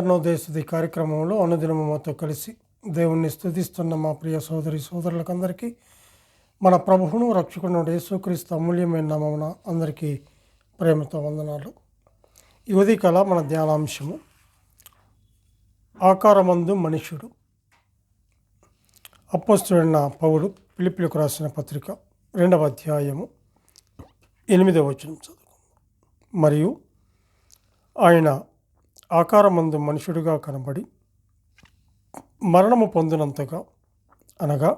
అనుదిన అరుణోదయస్థుతి కార్యక్రమంలో అనుదినము మాతో కలిసి దేవుణ్ణి స్థుతిస్తున్న మా ప్రియ సోదరి సోదరులకందరికీ మన ప్రభువును రక్షకుడు యేసుక్రీస్తు అమూల్యమైన నామమున అందరికీ ప్రేమతో వందనాలు. ఈ ఉదయకాల మన ధ్యానాంశము ఆకారమందు మనుష్యుడు. అప్పస్తుడైన పౌరుడు పిలిపిలకు రాసిన పత్రిక రెండవ అధ్యాయము ఎనిమిదవ వచనం చదువు మరియు ఆయన ఆకారమందు మనుషుడుగా కనబడి మరణము పొందినంతగా అనగా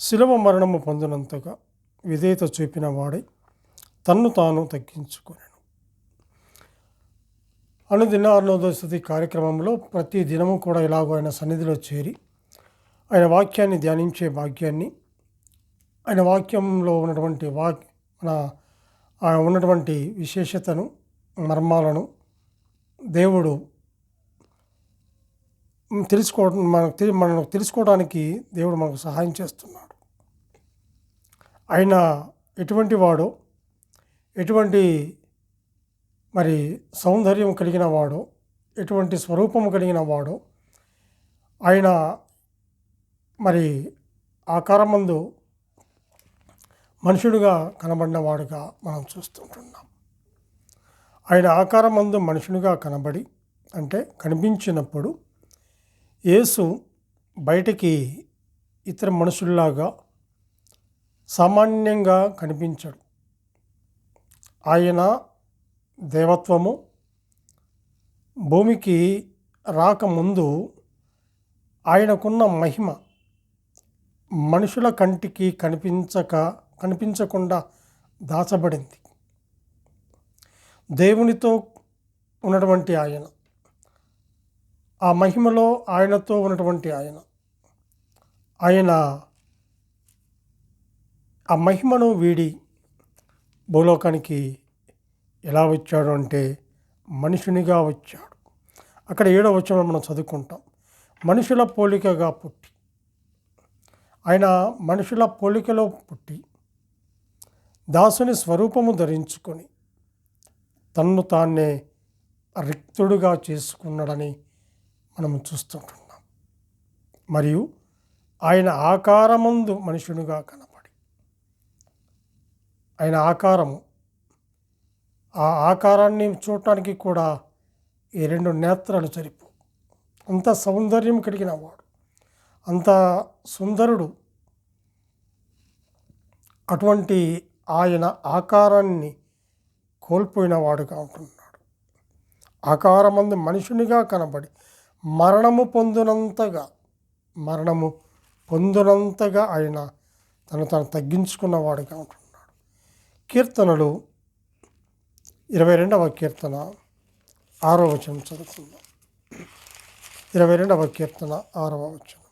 శిలవ మరణము పొందినంతగా విధేయత చూపిన వాడై తన్ను తాను తగ్గించుకున్నాను అనుదిన అరుణోదయస్థుతి కార్యక్రమంలో ప్రతి దినము కూడా ఇలాగో ఆయన సన్నిధిలో చేరి ఆయన వాక్యాన్ని ధ్యానించే భాగ్యాన్ని ఆయన వాక్యంలో ఉన్నటువంటి వాక్ మన ఉన్నటువంటి విశేషతను మర్మాలను దేవుడు తెలుసుకోవడం మనకు మనం తెలుసుకోవడానికి దేవుడు మనకు సహాయం చేస్తున్నాడు. ఆయన ఎటువంటి వాడో ఎటువంటి మరి సౌందర్యం కలిగిన వాడో ఎటువంటి స్వరూపం కలిగిన వాడో ఆయన మరి ఆకారమందు మనుషుడుగా కనబడినవాడుగా మనం చూస్తుంటున్నాం. ఆయన ఆకారమందు మనుషునిగా కనబడి అంటే కనిపించినప్పుడు యేసు బయటికి ఇతర మనుషుల్లాగా సామాన్యంగా కనిపించడు. ఆయన దేవత్వము భూమికి రాకముందు ఆయనకున్న మహిమ మనుషుల కంటికి కనిపించక కనిపించకుండా దాచబడింది. దేవునితో ఉన్నటువంటి ఆయన. ఆ మహిమలో ఆయనతో ఉన్నటువంటి ఆయన. ఆయన ఆ మహిమను వీడి భూలోకానికి ఎలా వచ్చాడు అంటే మనుషునిగా వచ్చాడు. అక్కడ ఏడో వచ్చిన మనం చదువుకుంటాం. మనుషుల పోలికగా పుట్టి. ఆయన మనుషుల పోలికలో పుట్టి దాసుని స్వరూపము ధరించుకొని తన్ను తాన్నే రిక్తుడుగా చేసుకున్నాడని మనం చూస్తుంటున్నాం. మరియు ఆయన ఆకారమందు మనుషునిగా కనబడి ఆయన ఆకారము ఆ ఆకారాన్ని చూడటానికి కూడా ఈ రెండు నేత్రాలు సరిపో అంత సౌందర్యం కలిగిన వాడు అంత సుందరుడు అటువంటి ఆయన ఆకారాన్ని కోల్పోయిన వాడుగా ఉంటున్నాడు ఆకారమందు మనుషునిగా కనబడి మరణము పొందినంతగా మరణము పొందినంతగా ఆయన తను తను తగ్గించుకున్నవాడుగా ఉంటున్నాడు కీర్తనలు ఇరవై రెండవ కీర్తన ఆరో వచనం చదువుకుందాం. ఇరవై రెండవ కీర్తన ఆరవ వచనం.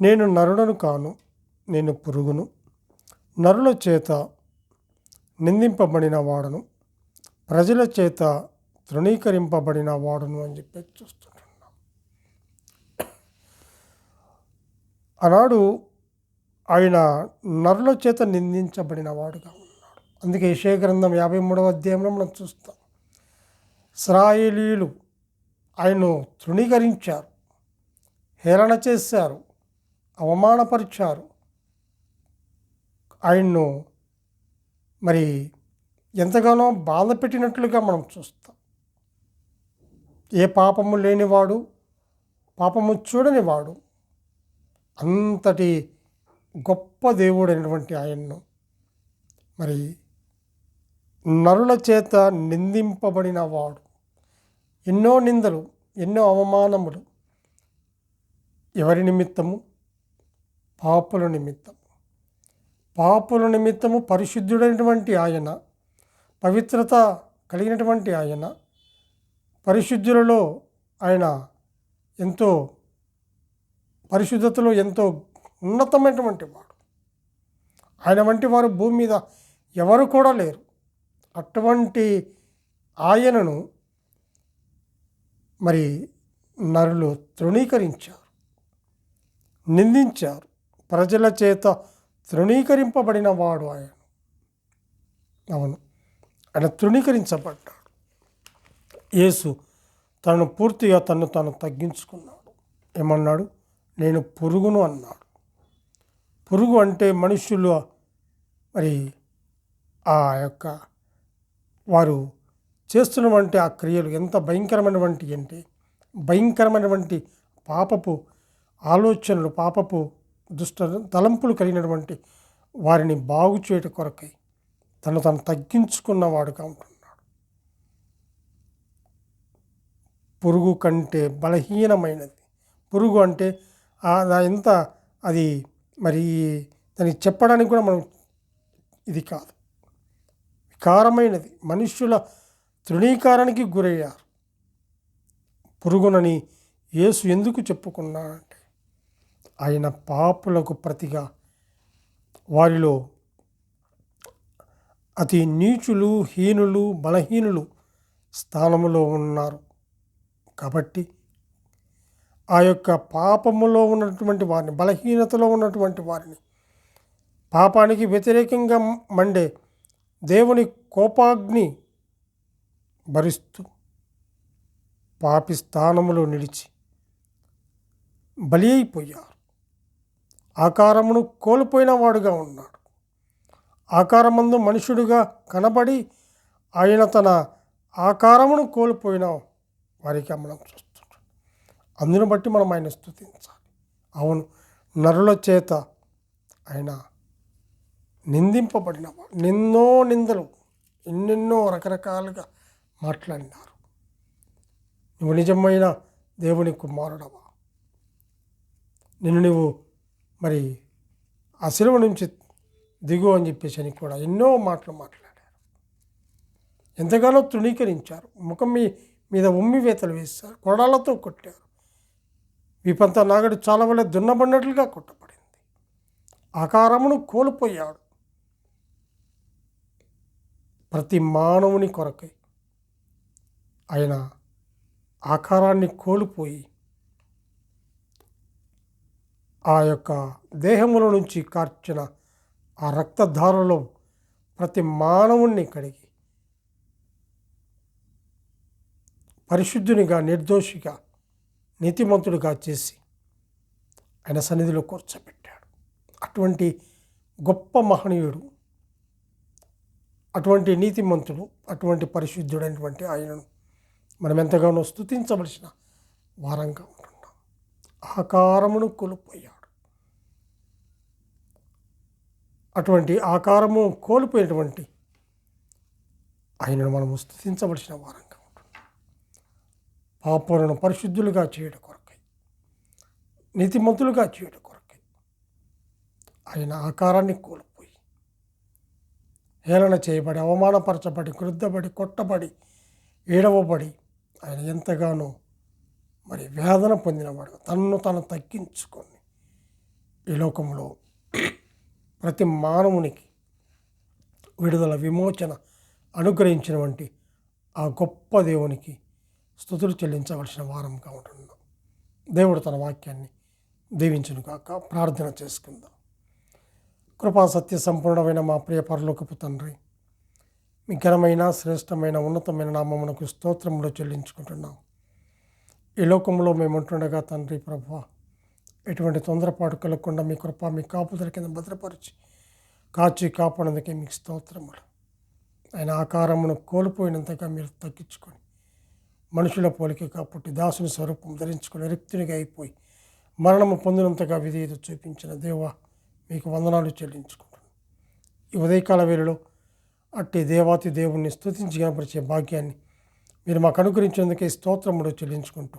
నేను నరుడను కాను నేను పురుగును. నరుల చేత నిందింపబడిన వాడను. ప్రజల చేత తృణీకరింపబడిన వాడును అని చెప్పి చూస్తుంటున్నాం. ఆనాడు ఆయన నరుల చేత నిందించబడిన వాడుగా ఉన్నాడు. అందుకే యశయ గ్రంథం యాభై మూడవ అధ్యాయంలో మనం చూస్తాం. ఇస్రాయేలీలు ఆయన్ను తృణీకరించారు హేళన చేశారు అవమానపరిచారు. ఆయన్ను మరి ఎంతగానో బాధ పెట్టినట్లుగా మనం చూస్తాం. ఏ పాపము లేనివాడు పాపము చూడనివాడు అంతటి గొప్ప దేవుడైనటువంటి ఆయన్ను మరి నరుల చేత నిందింపబడిన వాడు. ఎన్నో నిందలు ఎన్నో అవమానములు ఎవరి నిమిత్తము? పాపుల నిమిత్తం. పాపుల నిమిత్తము పరిశుద్ధుడైనటువంటి ఆయన పవిత్రత కలిగినటువంటి ఆయన పరిశుద్ధులలో ఆయన ఎంతో పరిశుద్ధతలో ఎంతో ఉన్నతమైనటువంటి వాడు. ఆయన వంటి వారు భూమి మీద ఎవరు కూడా లేరు. అటువంటి ఆయనను మరి నరులు తృణీకరించారు నిందించారు. ప్రజల చేత తృణీకరింపబడిన వాడు ఆయన. అవును. ఆయన తృణీకరించబడ్డాడు. యేసు తనను పూర్తిగా తను తను తగ్గించుకున్నాడు. ఏమన్నాడు? నేను పురుగును అన్నాడు. పురుగు అంటే మనుషులు మరి ఆ యొక్క వారు చేస్తున్నటువంటి ఆ క్రియలు ఎంత భయంకరమైనటువంటి అంటే భయంకరమైనటువంటి పాపపు ఆలోచనలు పాపపు దుష్ట తలంపులు కలిగినటువంటి వారిని బాగు చేయట కొరకై తను తను తగ్గించుకున్నవాడుగా ఉంటున్నాడు. పురుగు కంటే బలహీనమైనది. పురుగు అంటే ఎంత అది మరి దానికి చెప్పడానికి కూడా మనం ఇది కాదు. వికారమైనది. మనుష్యుల తృణీకారానికి గురయ్యారు. పురుగునని యేసు ఎందుకు చెప్పుకున్నాడు ఆయన పాపులకు ప్రతిగా వారిలో అతి నీచులు హీనులు బలహీనులు స్థానములో ఉన్నారు. కాబట్టి ఆ యొక్క పాపములో ఉన్నటువంటి వారిని బలహీనతలో ఉన్నటువంటి వారిని పాపానికి వ్యతిరేకంగా మండే దేవుని కోపాగ్ని భరిస్తూ పాపి స్థానములో నిలిచి బలి అయిపోయారు. ఆకారమును కోల్పోయిన వాడుగా ఉన్నాడు. ఆకారమందు మనుషుడుగా కనబడి ఆయన తన ఆకారమును కోల్పోయిన వారికి మనం చూస్తున్నాం అందును బట్టి మనం ఆయన స్థుతించాలి అవును నరుల చేత ఆయన నిందింపబడినవాడు నిన్నో నిందలు ఎన్నెన్నో రకరకాలుగా మాట్లాడినారు. నువ్వు నిజమైన దేవుని కుమారుడవా? నిన్ను నువ్వు మరి ఆ సిలువ నుంచి దిగు అని చెప్పేసి అని కూడా ఎన్నో మాటలు మాట్లాడారు. ఎంతగానో తృణీకరించారు. ముఖం మీ మీద ఉమ్మి వేతలు వేశారు. కొడాలతో కొట్టారు. విపంత నాగడు చాలా వల్ల దున్నబడినట్లుగా కొట్టబడింది. ఆకారమును కోల్పోయాడు. ప్రతి మానవుని కొరకై ఆయన ఆకారాన్ని కోల్పోయి ఆ యొక్క దేహముల నుంచి కార్చిన ఆ రక్తధారలో ప్రతి మానవుణ్ణి కడిగి పరిశుద్ధునిగా నిర్దోషిగా నీతిమంతుడిగా చేసి ఆయన సన్నిధిలో కూర్చోబెట్టాడు. అటువంటి గొప్ప మహనీయుడు అటువంటి నీతిమంతుడు అటువంటి పరిశుద్ధుడైనటువంటి ఆయనను మనం ఎంతగానో స్తుతించవలసిన వారంగా ఉంటున్నాం. ఆకారమును కోల్పోయాం. అటువంటి ఆకారము కోల్పోయినటువంటి ఆయనను మనము స్థుతించవలసిన వారంగా ఉంటున్నాం పాపలను పరిశుద్ధులుగా చేయడం కొరకై నీతిమంతులుగా చేయడం కొరకై ఆయన ఆకారాన్ని కోల్పోయి హేళన చేయబడి అవమానపరచబడి క్రుద్ధపడి కొట్టబడి ఏడవబడి ఆయన ఎంతగానో మరి వేదన పొందినవాడు తన్ను తను తగ్గించుకొని ఈ లోకంలో ప్రతి మానవునికి విడుదల విమోచన అనుగ్రహించినటువంటి ఆ గొప్ప దేవునికి స్థుతులు చెల్లించవలసిన వారంగా ఉంటున్నాం. దేవుడు తన వాక్యాన్ని దీవించును కాక ప్రార్థన చేసుకుందాం. కృపా సత్య సంపూర్ణమైన మా ప్రియ పరలోకపు తండ్రి మీ ఘనమైన శ్రేష్టమైన ఉన్నతమైన నామమునకు స్తోత్రములు చెల్లించుకుంటున్నాం. ఈ లోకంలో మేము ఉంటుండగా తండ్రి ప్రభు ఎటువంటి తొందరపాటు కలగకుండా మీ కృప మీ కాపుదల కింద భద్రపరిచి కాచి కాపాడేందుకే మీకు స్తోత్రములు. ఆయన ఆకారమును కోల్పోయినంతగా మీరు తగ్గించుకొని మనుషుల పోలిక కాబట్టి దాసుని స్వరూపం ధరించుకొని రిక్తునిగా అయిపోయి మరణము పొందినంతగా విధేయత చూపించిన దేవ మీకు వందనాలు చెల్లించుకుంటున్నాను. ఈ ఉదయకాల వేళలో అట్టి దేవాతి దేవుణ్ణి స్తుతించి కనపరిచే భాగ్యాన్ని మీరు మాకు అనుగ్రహించేందుకే స్తోత్రముడు చెల్లించుకుంటూ